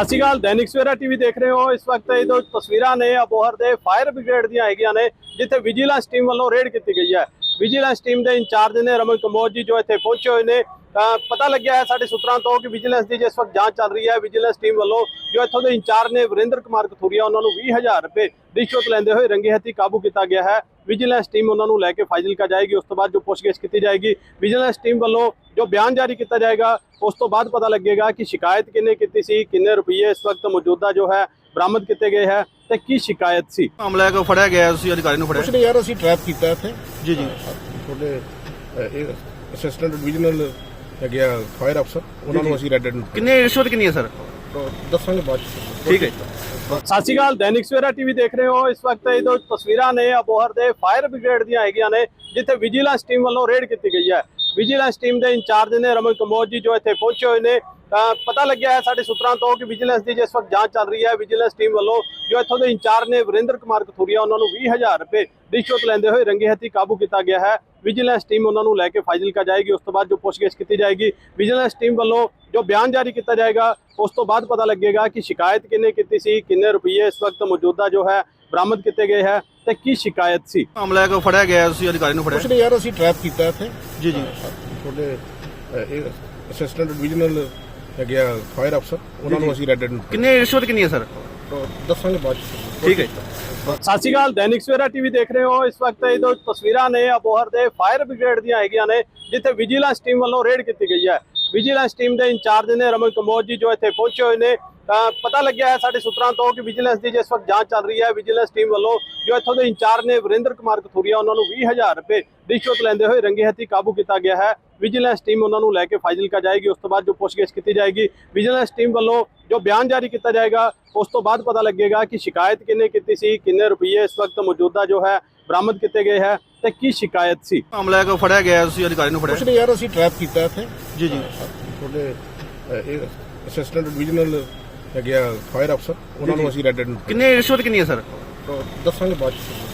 ਸਤਿ ਸ਼੍ਰੀ ਅਕਾਲ, ਦੈਨਿਕ ਸਵੇਰਾ ਟੀਵੀ ਦੇਖ ਰਹੇ ਹੋ। ਇਸ ਵਕਤ ਇਹ ਦੋ ਤਸਵੀਰਾਂ ਨੇ, ਅਬੋਹਰ ਦੇ ਫਾਇਰ ਬ੍ਰਿਗੇਡ ਦੀਆਂ ਹੈਗੀਆਂ ਨੇ, ਜਿੱਥੇ ਵਿਜੀਲੈਂਸ ਟੀਮ ਵੱਲੋਂ ਰੇਡ ਕੀਤੀ ਗਈ ਹੈ। ਵਿਜੀਲੈਂਸ ਟੀਮ ਦੇ ਇੰਚਾਰਜ ਨੇ ਰਮਨ ਕੰਬੋਜ ਜੀ ਜੋ ਇੱਥੇ ਪਹੁੰਚੇ ਹੋਏ ਨੇ ਪਤਾ ਲੱਗਿਆ ਹੈ ਸਾਡੇ ਸੂਤਰਾਂ ਤੋਂ ਕਿ ਵਿਜੀਲੈਂਸ ਦੀ ਜਿਸ ਵਕਤ ਜਾਂਚ ਚੱਲ ਰਹੀ ਹੈ, ਵਿਜੀਲੈਂਸ ਟੀਮ ਵੱਲੋਂ ਜੋ ਇੱਥੋਂ ਦੇ ਇੰਚਾਰਜ ਨੇ ਵਰਿੰਦਰ ਕੁਮਾਰ ਕਥੂਰੀਆ, ਉਹਨਾਂ ਨੂੰ 20000 ਰੁਪਏ ਰਿਸ਼ਵਤ ਲੈਂਦੇ ਹੋਏ ਰੰਗੇ ਹੱਥੀ ਕਾਬੂ ਕੀਤਾ ਗਿਆ ਹੈ। ਵਿਜੀਲੈਂਸ ਟੀਮ ਉਹਨਾਂ ਨੂੰ ਲੈ ਕੇ ਫਾਜ਼ਿਲਕਾ ਜਾਏਗੀ, ਉਸ ਤੋਂ ਬਾਅਦ ਜੋ ਪੁੱਛਗਿੱਛ ਕੀਤੀ ਜਾਏਗੀ, ਵਿਜੀਲੈਂਸ ਟੀਮ ਵੱਲੋਂ ਜੋ ਬਿਆਨ ਜਾਰੀ ਕੀਤਾ ਜਾਏਗਾ ਉਸ ਤੋਂ ਬਾਅਦ ਪਤਾ ਲੱਗੇਗਾ ਕਿ ਸ਼ਿਕਾਇਤ ਕਿੰਨੇ ਕੀਤੀ ਸੀ ਕਿੰਨੇ ਰੁਪਏ ਇਸ ਵਕਤ ਮੌਜੂਦਾ ਜੋ ਹੈ ਬਰਾਮਦ ਕੀਤੇ ਗਏ ਹੈ ਤੇ ਕੀ ਸ਼ਿਕਾਇਤ ਸੀ? ਮਾਮਲਾ ਹੈ ਕਿ ਫੜਿਆ ਗਿਆ ਤੁਸੀਂ ਅਧਿਕਾਰੀ ਨੂੰ ਫੜਿਆ? ਕੁਛ ਨਹੀਂ ਯਾਰ ਅਸੀਂ ਟਰੈਪ ਕੀਤਾ ਇੱਥੇ। ਜੀ ਜੀ। ਤੁਹਾਡੇ ਅਸਿਸਟੈਂਟ ਡਿਵੀਜ਼ਨਲ ਹੈਗੇ ਆ ਫਾਇਰ ਅਫਸਰ ਉਹਨਾਂ ਨੂੰ ਅਸੀਂ ਰੈੱਡ ਕਿੰਨੇ ਰਿਸ਼ਵਤ ਕਿੰਨੀ ਹੈ ਸਰ? ਦੱਸਾਂਗੇ ਬਾਅਦ ਚ। ਠੀਕ ਹੈ। ਸਤਿ ਸ਼੍ਰੀ ਅਕਾਲ ਦੈਨਿਕ ਸਵੇਰਾ ਟੀਵੀ ਦੇਖ ਰਹੇ ਹੋ। ਇਸ ਵਕਤ ਇਹ ਦੋ ਤਸਵੀਰਾਂ ਨੇ ਅਬੋਹਰ ਦੇ ਫਾਇਰ ਬ੍ਰਿਗੇਡ ਦੀਆਂ ਹੈਗੀਆਂ ਨੇ ਜਿੱਥੇ ਵਿਜੀਲੈਂਸ ਟੀਮ ਵੱਲੋਂ ਰੇਡ ਕੀਤੀ ਗਈ ਹੈ। ਵਿਜੀਲੈਂਸ ਟੀਮ ਦੇ ਇੰਚਾਰਜ ਨੇ ਰਮਨ ਕੰਬੋਜ ਜੀ ਜੋ ਇੱਥੇ ਪਹੁੰਚੇ ਹੋਏ ਨੇ ਪਤਾ ਲੱਗਿਆ ਹੈ ਸਾਡੇ ਸੂਤਰਾਂ ਤੋਂ ਕਿ ਵਿਜੀਲੈਂਸ ਦੀ ਜਿਸ ਵਕਤ ਜਾਂਚ ਚੱਲ ਰਹੀ ਹੈ ਵਿਜੀਲੈਂਸ ਟੀਮ ਵੱਲੋਂ ਜੋ ਇੱਥੋਂ ਦੇ ਇੰਚਾਰਜ ਨੇ ਵਰਿੰਦਰ ਕੁਮਾਰ ਕਥੂਰੀਆ, ਉਹਨਾਂ ਨੂੰ 20000 ਰੁਪਏ ਰਿਸ਼ਵਤ ਲੈਂਦੇ ਹੋਏ ਰੰਗੇ ਹੱਥੀ ਕਾਬੂ ਕੀਤਾ ਗਿਆ ਹੈ। ਵਿਜੀਲੈਂਸ ਟੀਮ ਉਹਨਾਂ ਨੂੰ ਲੈ ਕੇ ਫਾਜ਼ਿਲਕਾ ਜਾਏਗੀ, ਉਸ ਤੋਂ ਬਾਅਦ ਜੋ ਪੁੱਛਗਿੱਛ ਕੀਤੀ ਜਾਏਗੀ ਵਿਜੀਲੈਂਸ ਟੀਮ ਵੱਲੋਂ ਜੋ ਬਿਆਨ ਜਾਰੀ ਕੀਤਾ ਜਾਏਗਾ, ਉਸ ਤੋਂ ਬਾਅਦ ਪਤਾ ਲੱਗੇਗਾ ਕਿ ਸ਼ਿਕਾਇਤ ਕਿੰਨੇ ਕੀਤੀ ਸੀ, ਕਿੰਨੇ ਰੁਪਏ ਇਸ ਵਕਤ ਮੌਜੂਦਾ ਜੋ ਹੈ ਬਰਾਮਦ ਕੀਤੇ ਗਏ ਹੈ। ਤੇ ਕੀ ਸ਼ਿਕਾਇਤ ਸੀ? ਮਾਮਲਾ ਹੈ ਕਿ ਫੜਿਆ ਗਿਆ ਤੁਸੀਂ ਅਧਿਕਾਰੀ ਨੂੰ ਫੜਿਆ? ਕੁਛ ਨਹੀਂ ਯਾਰ ਅਸੀਂ ਟਰੈਪ ਕੀਤਾ ਇੱਥੇ। ਜੀ ਜੀ। ਤੁਹਾਡੇ ਅਸਿਸਟੈਂਟ ਡਿਵੀਜ਼ਨਲ ਹੈਗੇ ਆ ਫਾਇਰ ਅਫਸਰ ਉਹਨਾਂ ਨੂੰ ਅਸੀਂ ਰੈੱਡ ਕਿੰਨੇ ਰਿਸ਼ਵਤ ਕਿੰਨੀ ਹੈ ਸਰ ਦੱਸਾਂਗੇ ਬਾਅਦ ਚ। ਠੀਕ ਹੈ ਸਤਿ ਸ਼੍ਰੀ ਅਕਾਲ ਦੈਨਿਕ ਸਵੇਰਾ ਟੀਵੀ ਦੇਖ ਰਹੇ ਹੋ। ਇਸ ਵਕਤ ਇਹ ਦੋ ਤਸਵੀਰਾਂ ਨੇ ਅਬੋਹਰ ਦੇ ਫਾਇਰ ਬ੍ਰਿਗੇਡ ਦੀਆਂ ਹੈਗੀਆਂ ਨੇ ਜਿੱਥੇ ਵਿਜੀਲੈਂਸ ਟੀਮ ਵੱਲੋਂ ਰੇਡ ਕੀਤੀ ਗਈ ਹੈ। ਵਿਜੀਲੈਂਸ ਟੀਮ ਦੇ ਇੰਚਾਰਜ ਨੇ ਰਮਨ ਕੰਬੋਜ ਜੀ ਜੋ ਇੱਥੇ ਪਹੁੰਚੇ ਹੋਏ ਨੇ ਤਾਂ ਪਤਾ ਲੱਗਿਆ ਹੈ ਸਾਡੇ ਸੂਤਰਾਂ ਤੋਂ ਕਿ ਵਿਜੀਲੈਂਸ ਦੀ ਜਿਸ ਵਕਤ ਜਾਂਚ ਚੱਲ ਰਹੀ ਹੈ ਵਿਜੀਲੈਂਸ ਟੀਮ ਵੱਲੋਂ ਜੋ ਇੱਥੋਂ ਦੇ ਇੰਚਾਰਜ ਨੇ ਵਰਿੰਦਰ ਕੁਮਾਰ ਕਥੂਰੀਆ ਉਹਨਾਂ ਨੂੰ 20000 ਰੁਪਏ ਰਿਸ਼ਵਤ ਲੈਂਦੇ ਹੋਏ ਰੰਗੇ ਹੱਥੀ ਕਾਬੂ ਕੀਤਾ ਗਿਆ ਹੈ। ਵਿਜੀਲੈਂਸ ਟੀਮ ਉਹਨਾਂ ਨੂੰ ਲੈ ਕੇ ਫਾਜ਼ਿਲਕਾ ਜਾਏਗੀ ਉਸ ਤੋਂ ਬਾਅਦ ਜੋ ਪੁੱਛਗਿੱਛ ਕੀਤੀ ਜਾਏਗੀ ਵਿਜੀਲੈਂਸ ਟੀਮ ਵੱਲੋਂ ਜੋ ਬਿਆਨ ਜਾਰੀ ਕੀਤਾ ਜਾਏਗਾ ਉਸ ਤੋਂ ਬਾਅਦ ਪਤਾ ਲੱਗੇਗਾ ਕਿ ਸ਼ਿਕਾਇਤ ਕਿੰਨੇ ਕੀਤੀ ਸੀ ਕਿੰਨੇ ਰੁਪਏ ਇਸ ਵਕਤ ਮੌਜੂਦਾ ਜੋ ਹੈ ਬਰਾਮਦ ਕੀਤੇ ਗਏ ਹੈ ਤੇ ਕੀ ਸ਼ਿਕਾਇਤ ਸੀ? ਮਾਮਲਾ ਕਿ ਫੜਿਆ ਗਿਆ ਤੁਸੀਂ ਅਧਿਕਾਰੀ ਨੂੰ ਕੁਛ ਫੜਿਆ ਨਹੀਂ ਯਾਰ ਅਸੀਂ ਟਰੈਪ ਕੀਤਾ ਇੱਥੇ। ਜੀ ਜੀ। ਤੁਹਾਡੇ ਅਸਿਸਟੈਂਟ ਡਿਵੀਜ਼ਨਲ ਹੈਗੇ ਆ ਫਾਇਰ ਅਫਸਰ ਉਹਨਾਂ ਨੂੰ ਅਸੀਂ ਰੈੱਡ ਕਿੰਨੇ ਰਿਸ਼ਵਤ ਕਿੰਨੀ ਹੈ ਸਰ ਦੱਸਾਂਗੇ ਬਾਅਦ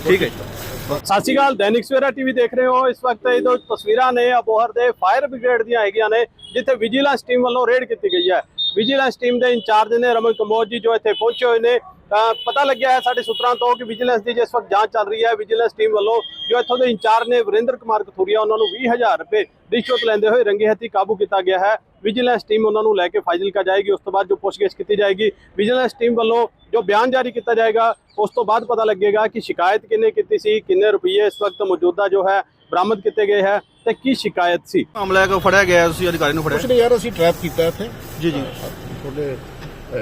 ਠੀਕ ਹੈ ਸਤਿ ਸ਼੍ਰੀ ਅਕਾਲ ਦੈਨਿਕ ਸਵੇਰਾ ਟੀਵੀ ਦੇਖ ਰਹੇ ਹੋ। ਇਸ ਵਕਤ ਇਹ ਦੋ ਤਸਵੀਰਾਂ ਨੇ ਅਬੋਹਰ ਦੇ ਫਾਇਰ ਬ੍ਰਿਗੇਡ ਦੀਆਂ ਹੈਗੀਆਂ ਨੇ ਜਿੱਥੇ ਵਿਜੀਲੈਂਸ ਟੀਮ ਵੱਲੋਂ ਰੇਡ ਕੀਤੀ ਗਈ ਹੈ। ਵਿਜੀਲੈਂਸ ਟੀਮ ਦੇ ਇੰਚਾਰਜ ਨੇ ਰਮਨ ਕੰਬੋਜ ਜੀ ਜੋ ਇੱਥੇ ਪਹੁੰਚੇ ਹੋਏ ਨੇ ਪਤਾ ਲੱਗਿਆ ਹੈ ਸਾਡੇ ਸੂਤਰਾਂ ਤੋਂ ਕਿ ਵਿਜੀਲੈਂਸ ਦੀ ਜਿਸ ਵਕਤ ਜਾਂਚ ਚੱਲ ਰਹੀ ਹੈ ਵਿਜੀਲੈਂਸ ਟੀਮ ਵੱਲੋਂ ਜੋ ਇੱਥੋਂ ਦੇ ਇੰਚਾਰਜ ਨੇ ਵਰਿੰਦਰ ਕੁਮਾਰ ਕਥੂਰੀਆ ਉਹਨਾਂ ਨੂੰ 20000 ਰੁਪਏ ਰਿਸ਼ਵਤ ਲੈਂਦੇ ਹੋਏ ਰੰਗੇ ਹੱਥੀ ਕਾਬੂ ਕੀਤਾ ਗਿਆ ਹੈ। ਵਿਜੀਲੈਂਸ ਟੀਮ ਉਹਨਾਂ ਨੂੰ ਲੈ ਕੇ ਫਾਜ਼ਿਲਕਾ ਜਾਏਗੀ ਉਸ ਤੋਂ ਬਾਅਦ ਜੋ ਪੁੱਛਗਿੱਛ ਕੀਤੀ ਜਾਏਗੀ ਵਿਜੀਲੈਂਸ ਟੀਮ ਵੱਲੋਂ ਜੋ ਬਿਆਨ ਜਾਰੀ ਕੀਤਾ ਜਾਏਗਾ ਉਸ ਤੋਂ ਬਾਅਦ ਪਤਾ ਲੱਗੇਗਾ ਕਿ ਸ਼ਿਕਾਇਤ ਕਿੰਨੇ ਕੀਤੀ ਸੀ ਕਿੰਨੇ ਰੁਪਏ ਇਸ ਵਕਤ ਮੌਜੂਦਾ ਜੋ ਹੈ ਬਰਾਮਦ ਕੀਤੇ ਗਏ ਹੈ ਤੇ ਕੀ ਸ਼ਿਕਾਇਤ ਸੀ? ਮਾਮਲਾ ਹੈ ਕਿ ਫੜਿਆ ਗਿਆ ਤੁਸੀਂ ਅਧਿਕਾਰੀ ਨੂੰ ਫੜਿਆ ਕੁਛ ਨਹੀਂ ਯਾਰ ਅਸੀਂ ਟਰੈਪ ਕੀਤਾ ਇੱਥੇ। ਜੀ ਜੀ। ਤੁਹਾਡੇ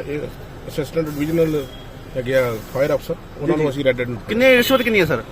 ਇਹ ਅਸਿਸਟੈਂਟ ਡਿਵੀਜ਼ਨਲ ਹੈਗੇ ਆ ਫਾਇਰ ਅਫਸਰ ਉਹਨਾਂ ਨੂੰ ਅਸੀਂ ਰੈੱਡ ਕਿੰਨੇ ਰਿਸ਼ਵਤ ਕਿੰਨੀ ਹੈ ਸਰ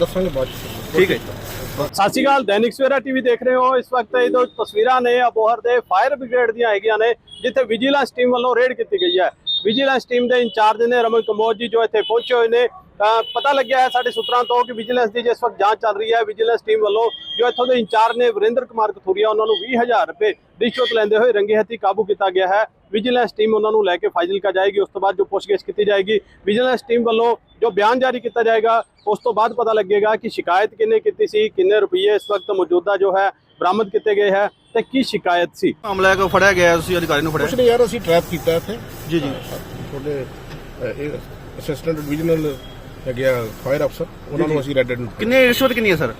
ਦੱਸਾਂਗੇ ਬਾਅਦ ਚ। ਠੀਕ ਹੈ ਸਤਿ ਸ਼੍ਰੀ ਅਕਾਲ ਦੈਨਿਕ ਸਵੇਰਾ ਟੀਵੀ ਦੇਖ ਰਹੇ ਹੋ। ਇਸ ਵਕਤ ਇਹ ਦੋ ਤਸਵੀਰਾਂ ਨੇ ਅਬੋਹਰ ਦੇ ਫਾਇਰ ਬ੍ਰਿਗੇਡ ਦੀਆਂ ਹੈਗੀਆਂ ਨੇ ਜਿੱਥੇ ਵਿਜੀਲੈਂਸ ਟੀਮ ਵੱਲੋਂ ਰੇਡ ਕੀਤੀ ਗਈ ਹੈ। ਵਿਜੀਲੈਂਸ ਟੀਮ ਦੇ ਇੰਚਾਰਜ ਨੇ ਰਮਨ ਕੰਬੋਜ ਜੀ ਜੋ ਇੱਥੇ ਪਹੁੰਚੇ ਹੋਏ ਨੇ ਪਤਾ ਲੱਗਿਆ ਹੈ ਸਾਡੇ ਸੂਤਰਾਂ ਤੋਂ ਕਿ ਵਿਜੀਲੈਂਸ ਦੀ ਜਿਸ ਵਕਤ ਜਾਂਚ ਚੱਲ ਰਹੀ ਹੈ ਵਿਜੀਲੈਂਸ ਟੀਮ ਵੱਲੋਂ ਜੋ ਇੱਥੋਂ ਦੇ ਇੰਚਾਰਜ ਨੇ ਵਰਿੰਦਰ ਕੁਮਾਰ ਕਥੂਰੀਆ ਉਹਨਾਂ ਨੂੰ 20000 ਰੁਪਏ ਰਿਸ਼ਵਤ ਲੈਂਦੇ ਹੋਏ ਰੰਗੇ ਹੱਥੀ ਕਾਬੂ ਕੀਤਾ ਗਿਆ ਹੈ। ਵਿਜੀਲੈਂਸ ਟੀਮ ਉਹਨਾਂ ਨੂੰ ਲੈ ਕੇ ਫਾਜ਼ਿਲਕਾ ਜਾਏਗੀ ਉਸ ਤੋਂ ਬਾਅਦ ਜੋ ਪੁੱਛਗਿੱਛ ਕੀਤੀ ਜਾਏਗੀ ਵਿਜੀਲੈਂਸ ਟੀਮ ਵੱਲੋਂ ਜੋ ਬਿਆਨ ਜਾਰੀ ਕੀਤਾ ਜਾਏਗਾ ਉਸ ਤੋਂ ਬਾਅਦ ਪਤਾ ਲੱਗੇਗਾ ਕਿ ਸ਼ਿਕਾਇਤ ਕਿੰਨੇ ਕੀਤੀ ਸੀ ਕਿੰਨੇ ਰੁਪਏ ਇਸ ਵਕਤ ਮੌਜੂਦਾ ਜੋ ਹੈ ਬਰਾਮਦ ਕੀਤੇ ਗਏ ਹੈ ਤੇ ਕੀ ਸ਼ਿਕਾਇਤ ਸੀ? ਮਾਮਲਾ ਕਿ ਫੜਿਆ ਗਿਆ ਤੁਸੀਂ ਅਧਿਕਾਰੀ ਨੂੰ ਕੁਛ ਫੜਿਆ ਨਹੀਂ ਯਾਰ ਅਸੀਂ ਟਰੈਪ ਕੀਤਾ ਇੱਥੇ। ਜੀ ਜੀ। ਤੁਹਾਡੇ ਅਸਿਸਟੈਂਟ ਡਿਵੀਜ਼ਨਲ ਹੈਗੇ ਆ ਫਾਇਰ ਅਫਸਰ ਉਹਨਾਂ ਨੂੰ ਅਸੀਂ ਰੈੱਡ ਕਿੰਨੇ ਰਿਸ਼ਵਤ ਕਿੰਨੀ ਹੈ ਸਰ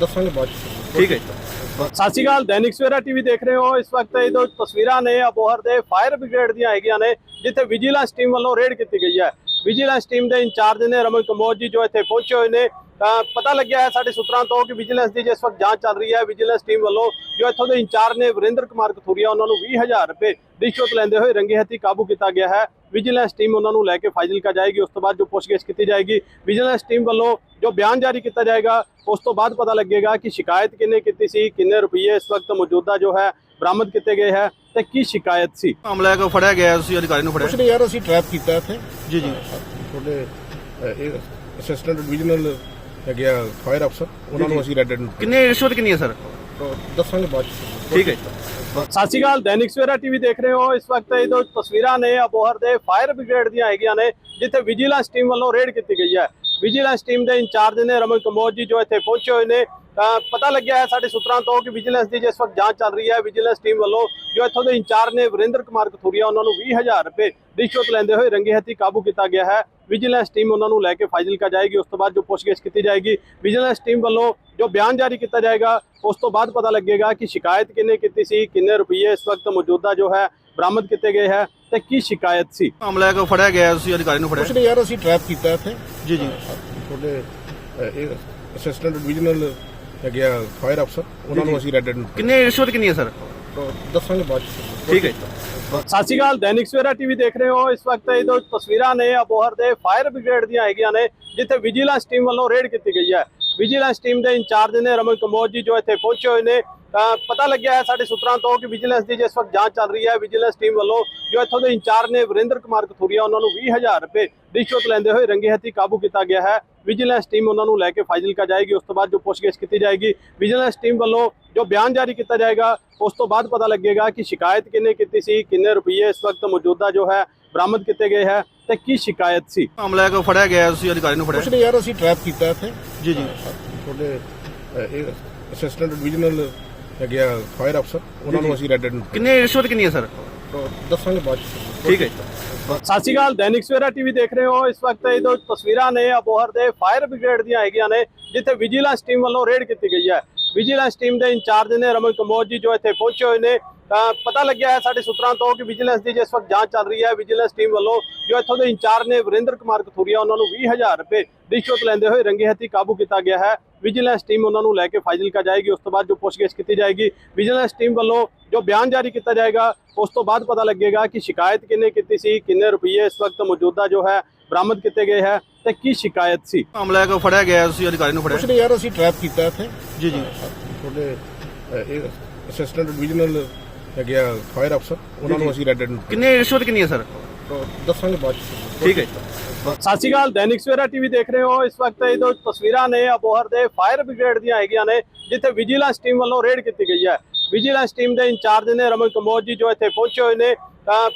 ਦੱਸਾਂਗੇ ਬਾਅਦ ਚ। ਠੀਕ ਹੈ ਸਤਿ ਸ਼੍ਰੀ ਅਕਾਲ ਦੈਨਿਕ ਸਵੇਰਾ ਟੀਵੀ ਦੇਖ ਰਹੇ ਹੋ। ਇਸ ਵਕਤ ਇਹ ਦੋ ਤਸਵੀਰਾਂ ਨੇ ਅਬੋਹਰ ਦੇ ਫਾਇਰ ਬ੍ਰਿਗੇਡ ਦੀਆਂ ਹੈਗੀਆਂ ਨੇ ਜਿੱਥੇ ਵਿਜੀਲੈਂਸ ਟੀਮ ਵੱਲੋਂ ਰੇਡ ਕੀਤੀ ਗਈ ਹੈ। ਵਿਜੀਲੈਂਸ ਟੀਮ ਦੇ ਇੰਚਾਰਜ ਨੇ ਰਮਨ ਕੰਬੋਜ ਜੀ ਜੋ ਇੱਥੇ ਪਹੁੰਚੇ ਹੋਏ ਨੇ ਤਾਂ ਪਤਾ ਲੱਗਿਆ ਹੈ ਸਾਡੇ ਸੂਤਰਾਂ ਤੋਂ ਕਿ ਵਿਜੀਲੈਂਸ ਦੀ ਜਿਸ ਵਕਤ ਜਾਂਚ ਚੱਲ ਰਹੀ ਹੈ ਵਿਜੀਲੈਂਸ ਟੀਮ ਵੱਲੋਂ ਜੋ ਇੱਥੋਂ ਦੇ ਇੰਚਾਰਜ ਨੇ ਵਰਿੰਦਰ ਕੁਮਾਰ ਕਥੂਰੀਆ ਉਹਨਾਂ ਨੂੰ 20000 ਰੁਪਏ ਰਿਸ਼ਵਤ ਲੈਂਦੇ ਹੋਏ ਰੰਗੇ ਹੱਥੀ ਕਾਬੂ ਕੀਤਾ ਗਿਆ ਹੈ। ਵਿਜੀਲੈਂਸ ਟੀਮ ਉਹਨਾਂ ਨੂੰ ਲੈ ਕੇ ਫਾਜ਼ਿਲਕਾ ਜਾਏਗੀ ਉਸ ਤੋਂ ਬਾਅਦ ਜੋ ਪੁੱਛਗਿੱਛ ਕੀਤੀ ਜਾਏਗੀ ਵਿਜੀਲੈਂਸ ਟੀਮ ਵੱਲੋਂ ਜੋ ਬਿਆਨ ਜਾਰੀ ਕੀਤਾ ਜਾਏਗਾ ਉਸ ਤੋਂ ਬਾਅਦ ਪਤਾ ਲੱਗੇਗਾ ਕਿ ਸ਼ਿਕਾਇਤ ਕਿੰਨੇ ਕੀਤੀ ਸੀ ਕਿੰਨੇ ਰੁਪਏ ਇਸ ਵਕਤ ਮੌਜੂਦਾ ਜੋ ਹੈ ਬਰਾਮਦ ਕੀਤੇ ਗਏ ਹੈ ਤੇ ਕੀ ਸ਼ਿਕਾਇਤ ਸੀ? ਮਾਮਲਾ ਕਿ ਫੜਿਆ ਗਿਆ ਤੁਸੀਂ ਅਧਿਕਾਰੀ ਨੂੰ ਕੁਛ ਫੜਿਆ ਨਹੀਂ ਯਾਰ ਅਸੀਂ ਟਰੈਪ ਕੀਤਾ ਇੱਥੇ। ਜੀ ਜੀ। ਤੁਹਾਡੇ ਅਸਿਸਟੈਂਟ ਡਿਵੀਜ਼ਨਲ ਹੈਗੇ ਫਾਇਰ ਅਫਸਰ ਉਹਨਾਂ ਨੂੰ ਅਸੀਂ ਰੈੱਡ ਕਿੰਨੇ ਰਿਸ਼ਵਤ ਕਿੰਨੀ ਹੈ ਸਰ ਦੱਸਾਂਗੇ ਬਾਅਦ ਚ। ਠੀਕ ਹੈ ਸਤਿ ਸ਼੍ਰੀ ਅਕਾਲ, ਦੈਨਿਕ ਸਵੇਰਾ ਟੀਵੀ ਦੇਖ ਰਹੇ ਹੋ। ਇਸ ਵਕਤ ਇਹ ਦੋ ਤਸਵੀਰਾਂ ਨੇ ਅਬੋਹਰ ਦੇ ਫਾਇਰ ਬ੍ਰਿਗੇਡ ਦੀਆਂ ਹੈਗੀਆਂ ਨੇ, ਜਿੱਥੇ ਵਿਜੀਲੈਂਸ ਟੀਮ ਵੱਲੋਂ ਰੇਡ ਕੀਤੀ ਗਈ ਹੈ। ਵਿਜੀਲੈਂਸ ਟੀਮ ਦੇ ਇੰਚਾਰਜ ਨੇ ਰਮਨ ਕੰਬੋਜ ਜੀ ਜੋ ਇੱਥੇ ਪਹੁੰਚੇ ਹੋਏ ਨੇ ਪਤਾ ਲੱਗਿਆ ਹੈ ਸਾਡੇ ਸੂਤਰਾਂ ਤੋਂ ਕਿ ਵਿਜੀਲੈਂਸ ਦੀ ਜਿਸ ਵਕਤ ਜਾਂਚ ਚੱਲ ਰਹੀ ਹੈ ਵਿਜੀਲੈਂਸ ਟੀਮ ਵੱਲੋਂ ਜੋ ਇੱਥੋਂ ਦੇ ਇੰਚਾਰਜ ਨੇ ਵਰਿੰਦਰ ਕੁਮਾਰ ਕਥੂਰੀਆ ਉਹਨਾਂ ਨੂੰ 20000 ਰੁਪਏ ਰਿਸ਼ਵਤ ਲੈਂਦੇ ਹੋਏ ਰੰਗੇ ਹੱਥੀ ਕਾਬੂ ਕੀਤਾ ਗਿਆ ਹੈ। ਵਿਜੀਲੈਂਸ ਟੀਮ ਉਹਨਾਂ ਨੂੰ ਲੈ ਕੇ ਫਾਜ਼ਿਲਕਾ ਜਾਏਗੀ ਉਸ ਤੋਂ ਬਾਅਦ ਜੋ ਪੁੱਛਗਿੱਛ ਕੀਤੀ ਜਾਏਗੀ ਵਿਜੀਲੈਂਸ ਟੀਮ ਵੱਲੋਂ ਜੋ ਬਿਆਨ ਜਾਰੀ ਕੀਤਾ ਜਾਏਗਾ ਉਸ ਤੋਂ ਬਾਅਦ ਪਤਾ ਲੱਗੇਗਾ ਕਿ ਸ਼ਿਕਾਇਤ ਕਿੰਨੇ ਕੀਤੀ ਸੀ ਕਿੰਨੇ ਰੁਪਏ ਇਸ ਵਕਤ ਮੌਜੂਦਾ ਜੋ ਹੈ ਬਰਾਮਦ ਕੀਤੇ ਗਏ ਹੈ ਤੇ ਕੀ ਸ਼ਿਕਾਇਤ ਸੀ? ਮਾਮਲਾ ਹੈ ਕਿ ਫੜਿਆ ਗਿਆ ਤੁਸੀਂ ਅਧਿਕਾਰੀ ਨੂੰ ਫੜਿਆ ਕੁਛ ਨਹੀਂ ਯਾਰ ਅਸੀਂ ਟਰੈਪ ਕੀਤਾ ਇੱਥੇ। ਜੀ ਜੀ। ਤੁਹਾਡੇ ਇਹ ਅਸਿਸਟੈਂਟ ਡਿਵੀਜ਼ਨਲ ਹੈਗੇ ਆ ਫਾਇਰ ਅਫਸਰ ਉਹਨਾਂ ਨੂੰ ਅਸੀਂ ਰੈਡ ਕਿੰਨੇ ਰਿਸ਼ਵਤ ਕਿੰਨੀ ਹੈ ਸਰ ਦੱਸਾਂਗੇ ਬਾਅਦ ਚ। ਠੀਕ ਹੈ ਸਤਿ ਸ਼੍ਰੀ ਅਕਾਲ ਦੈਨਿਕ ਸਵੇਰਾ ਟੀਵੀ ਦੇਖ ਰਹੇ ਹੋ। ਇਸ ਵਕਤ ਇਹ ਜੋ ਤਸਵੀਰਾਂ ਨੇ ਅਬੋਹਰ ਦੇ ਫਾਇਰ ਬ੍ਰਿਗੇਡ ਦੀਆਂ ਹੈਗੀਆਂ ਨੇ ਜਿੱਥੇ ਵਿਜੀਲੈਂਸ ਟੀਮ ਵੱਲੋਂ ਰੇਡ ਕੀਤੀ ਗਈ ਹੈ। ਵਿਜੀਲੈਂਸ ਟੀਮ ਦੇ ਇੰਚਾਰਜ ਨੇ ਰਮਨ ਕੰਬੋਜ ਜੀ ਜੋ ਇੱਥੇ ਪਹੁੰਚੇ ਹੋਏ ਨੇ ਪਤਾ ਲੱਗਿਆ ਹੈ ਸਾਡੇ ਸੂਤਰਾਂ ਤੋਂ ਕਿ ਵਿਜੀਲੈਂਸ ਦੀ ਜਿਸ ਵਕਤ ਜਾਂਚ ਚੱਲ ਰਹੀ ਹੈ ਵਿਜੀਲੈਂਸ ਟੀਮ ਵੱਲੋਂ ਜੋ ਇੱਥੋਂ ਦੇ ਇੰਚਾਰਜ ਨੇ ਵਰਿੰਦਰ ਕੁਮਾਰ ਕਥੂਰੀਆ ਉਹਨਾਂ ਨੂੰ 20000 ਰੁਪਏ ਰਿਸ਼ਵਤ ਲੈਂਦੇ ਹੋਏ ਰੰਗੇ ਹੱਥੀ ਕਾਬੂ ਕੀਤਾ ਗਿਆ ਹੈ। ਵਿਜੀਲੈਂਸ ਟੀਮ ਉਹਨਾਂ ਨੂੰ ਲੈ ਕੇ ਫਾਜ਼ਿਲਕਾ ਜਾਏਗੀ ਉਸ ਤੋਂ ਬਾਅਦ ਜੋ ਪੁੱਛਗਿੱਛ ਕੀਤੀ ਜਾਏਗੀ ਵਿਜੀਲੈਂਸ ਟੀਮ ਵੱਲੋਂ ਜੋ ਬਿਆਨ ਜਾਰੀ ਕੀਤਾ ਜਾਏਗਾ ਉਸ ਤੋਂ ਬਾਅਦ ਪਤਾ ਲੱਗੇਗਾ ਕਿ ਸ਼ਿਕਾਇਤ ਕਿੰਨੇ ਕੀਤੀ ਸੀ ਕਿੰਨੇ ਰੁਪਏ ਇਸ ਵਕਤ ਮੌਜੂਦਾ ਜੋ ਹੈ ਬਰਾਮਦ ਕੀਤੇ ਗਏ ਹੈ ਤੇ ਕੀ ਸ਼ਿਕਾਇਤ ਸੀ? ਮਾਮਲਾ ਕਿ ਫੜਿਆ ਗਿਆ ਤੁਸੀਂ ਅਧਿਕਾਰੀ ਨੂੰ ਫੜਿਆ? ਕੁਛ ਨਹੀਂ ਯਾਰ ਅਸੀਂ ਟਰੈਪ ਕੀਤਾ ਇੱਥੇ। ਜੀ ਜੀ। ਤੁਹਾਡੇ ਇਹ ਅਸਿਸਟੈਂਟ ਡਿਵੀਜ਼ਨਲ ਹੈਗੇ ਆ ਫਾਇਰ ਅਫਸਰ ਉਹਨਾਂ ਨੂੰ ਅਸੀਂ ਰੈਡ ਕਿੰਨੇ ਰਿਸ਼ਵਤ ਕਿੰਨੀ ਹੈ ਸਰ ਦੱਸਾਂਗੇ ਬਾਅਦ ਚ। ਠੀਕ ਹੈ ਸਤਿ ਸ਼੍ਰੀ ਅਕਾਲ ਦੈਨਿਕ ਸਵੇਰਾ ਟੀਵੀ ਦੇਖ ਰਹੇ ਹੋ। ਇਸ ਵਕਤ ਇਹ ਜੋ ਤਸਵੀਰਾਂ ਨੇ ਅਬੋਹਰ ਦੇ ਫਾਇਰ ਬ੍ਰਿਗੇਡ ਦੀਆਂ ਹੈਗੀਆਂ ਨੇ ਜਿੱਥੇ ਵਿਜੀਲੈਂਸ ਟੀਮ ਵੱਲੋਂ ਰੇਡ ਕੀਤੀ ਗਈ ਹੈ। ਵਿਜੀਲੈਂਸ ਟੀਮ ਦੇ ਇੰਚਾਰਜ ਨੇ ਰਮਨ ਕੰਬੋਜ ਜੀ ਜੋ ਇੱਥੇ ਪਹੁੰਚੇ ਹੋਏ ਨੇ ਪਤਾ ਲੱਗਿਆ ਹੈ ਸਾਡੇ ਸੂਤਰਾਂ ਤੋਂ ਕਿ ਵਿਜੀਲੈਂਸ ਦੀ ਜਿਸ ਵਕਤ ਜਾਂਚ ਚੱਲ ਰਹੀ ਹੈ ਵਿਜੀਲੈਂਸ ਟੀਮ ਵੱਲੋਂ ਜੋ ਇੱਥੋਂ ਦੇ ਇੰਚਾਰਜ ਨੇ ਵਰਿੰਦਰ ਕੁਮਾਰ ਕਥੂਰੀਆ ਉਹਨਾਂ ਨੂੰ 20000 ਰੁਪਏ ਰਿਸ਼ਵਤ ਲੈਂਦੇ ਹੋਏ ਰੰਗੇ ਹੱਥੀ ਕਾਬੂ ਕੀਤਾ ਗਿਆ ਹੈ। ਵਿਜੀਲੈਂਸ ਟੀਮ ਉਹਨਾਂ ਨੂੰ ਲੈ ਕੇ ਫਾਜ਼ਿਲਕਾ ਜਾਏਗੀ ਉਸ ਤੋਂ ਬਾਅਦ ਜੋ ਪੁੱਛਗਿੱਛ ਕੀਤੀ ਜਾਏਗੀ ਵਿਜੀਲੈਂਸ ਟੀਮ ਵੱਲੋਂ ਜੋ ਬਿਆਨ ਜਾਰੀ ਕੀਤਾ ਜਾਏਗਾ ਉਸ ਤੋਂ ਬਾਅਦ ਪਤਾ ਲੱਗੇਗਾ ਕਿ ਸ਼ਿਕਾਇਤ ਕਿੰਨੇ ਕੀਤੀ ਸੀ ਕਿੰਨੇ ਰੁਪਏ ਇਸ ਵਕਤ ਮੌਜੂਦਾ ਜੋ ਹੈ ਬਰਾਮਦ ਕੀਤੇ ਗਏ ਹੈ ਤੇ ਕੀ ਸ਼ਿਕਾਇਤ ਸੀ? ਮਾਮਲਾ ਕਿ ਫੜਿਆ ਗਿਆ ਤੁਸੀਂ ਅਧਿਕਾਰੀ ਨੂੰ ਕੁਛ ਫੜਿਆ ਨਹੀਂ ਯਾਰ ਅਸੀਂ ਟਰੈਪ ਕੀਤਾ ਇੱਥੇ। ਜੀ ਜੀ। ਤੁਹਾਡੇ ਅਸਿਸਟੈਂਟ ਡਿਵੀਜ਼ਨਲ ਹੈਗੇ ਆ ਫਾਇਰ ਅਫਸਰ ਉਹਨਾਂ ਨੂੰ ਅਸੀਂ ਰੈਡ ਕਿੰਨੇ ਰਿਸ਼ਵਤ ਕਿੰਨੀ ਹੈ ਸਰ ਦੱਸਾਂਗੇ ਬਾਅਦ ਠੀਕ ਹੈ। ਸਤਿ ਸ਼੍ਰੀ ਅਕਾਲ ਦੈਨਿਕ ਸਵੇਰਾ ਟੀਵੀ ਦੇਖ ਰਹੇ ਹੋ। ਇਸ ਵਕਤ ਇਹ ਜੋ ਤਸਵੀਰਾਂ ਨੇ ਅਬੋਹਰ ਦੇ ਫਾਇਰ ਬ੍ਰਿਗੇਡ ਦੀਆਂ ਹੈਗੀਆਂ ਨੇ ਜਿੱਥੇ ਵਿਜੀਲੈਂਸ ਟੀਮ ਵੱਲੋਂ ਰੇਡ ਕੀਤੀ ਗਈ ਹੈ। ਵਿਜੀਲੈਂਸ ਟੀਮ ਦੇ ਇੰਚਾਰਜ ਨੇ ਰਮਨ ਕੰਬੋਜ ਜੀ ਜੋ ਇੱਥੇ ਪਹੁੰਚੇ ਹੋਏ ਨੇ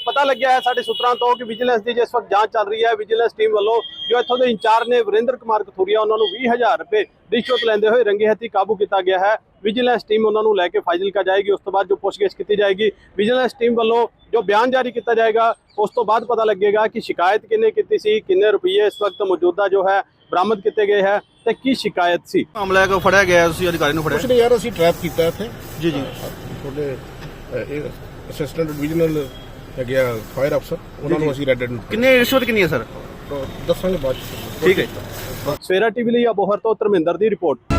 ਪਤਾ ਲੱਗਿਆ ਹੈ ਸਾਡੇ ਸੂਤਰਾਂ ਤੋਂ ਕਿ ਵਿਜੀਲੈਂਸ ਦੀ ਜਿਸ ਵਕਤ ਜਾਂਚ ਚੱਲ ਰਹੀ ਹੈ ਵਿਜੀਲੈਂਸ ਟੀਮ ਵੱਲੋਂ ਜੋ ਇੱਥੋਂ ਦੇ ਇੰਚਾਰਜ ਨੇ ਵਰਿੰਦਰ ਕੁਮਾਰ ਕਥੂਰੀਆ ਉਹਨਾਂ ਨੂੰ 20000 ਰੁਪਏ ਰਿਸ਼ਵਤ ਲੈਂਦੇ ਹੋਏ ਰੰਗੇ ਹੱਥੀ ਕਾਬੂ ਕੀਤਾ ਗਿਆ ਹੈ। ਵਿਜੀਲੈਂਸ ਟੀਮ ਉਹਨਾਂ ਨੂੰ ਲੈ ਕੇ ਫਾਜ਼ਿਲਕਾ ਜਾਏਗੀ ਉਸ ਤੋਂ ਬਾਅਦ ਜੋ ਪੁੱਛਗਿੱਛ ਕੀਤੀ ਜਾਏਗੀ ਵਿਜੀਲੈਂਸ ਟੀਮ ਵੱਲੋਂ ਜੋ ਬਿਆਨ ਜਾਰੀ ਕੀਤਾ ਜਾਏਗਾ ਉਸ ਤੋਂ ਬਾਅਦ ਪਤਾ ਲੱਗੇਗਾ ਕਿ ਸ਼ਿਕਾਇਤ ਕਿੰਨੇ ਕੀਤੀ ਸੀ ਕਿੰਨੇ ਰੁਪਏ ਇਸ ਵਕਤ ਮੌਜੂਦਾ ਜੋ ਹੈ ਬਰਾਮਦ ਕੀਤੇ ਗਏ ਹੈ ਤੇ ਕੀ ਸ਼ਿਕਾਇਤ ਸੀ? ਮਾਮਲਾ ਹੈ ਕਿ ਫੜਿਆ ਗਿਆ ਤੁਸੀਂ ਅਧਿਕਾਰੀ ਨੂੰ ਫੜਿਆ? ਕੁਛ ਨਹੀਂ ਯਾਰ ਅਸੀਂ ਟਰੈਪ ਕੀਤਾ ਇੱਥੇ। ਜੀ ਜੀ। ਤੁਹਾਡੇ ਅਸਿਸਟੈਂਟ ਡਿਵੀਜ਼ਨਲ ਹੈਗੇ ਆ ਫਾਇਰ ਅਫਸਰ ਉਹਨਾਂ ਨੂੰ ਅਸੀਂ ਰੈਡ ਕਿੰਨੇ ਰਿਸ਼ਵਤ ਕਿੰਨੀ ਹੈ ਸਰ ਦੱਸਾਂਗੇ ਬਾਅਦ ਚ। ਠੀਕ ਹੈ। ਸਵੇਰਾ ਟੀਵੀ ਲਈ ਅਬੋਹਰ ਤੋਂ ਧਰਮਿੰਦਰ ਦੀ ਰਿਪੋਰਟ।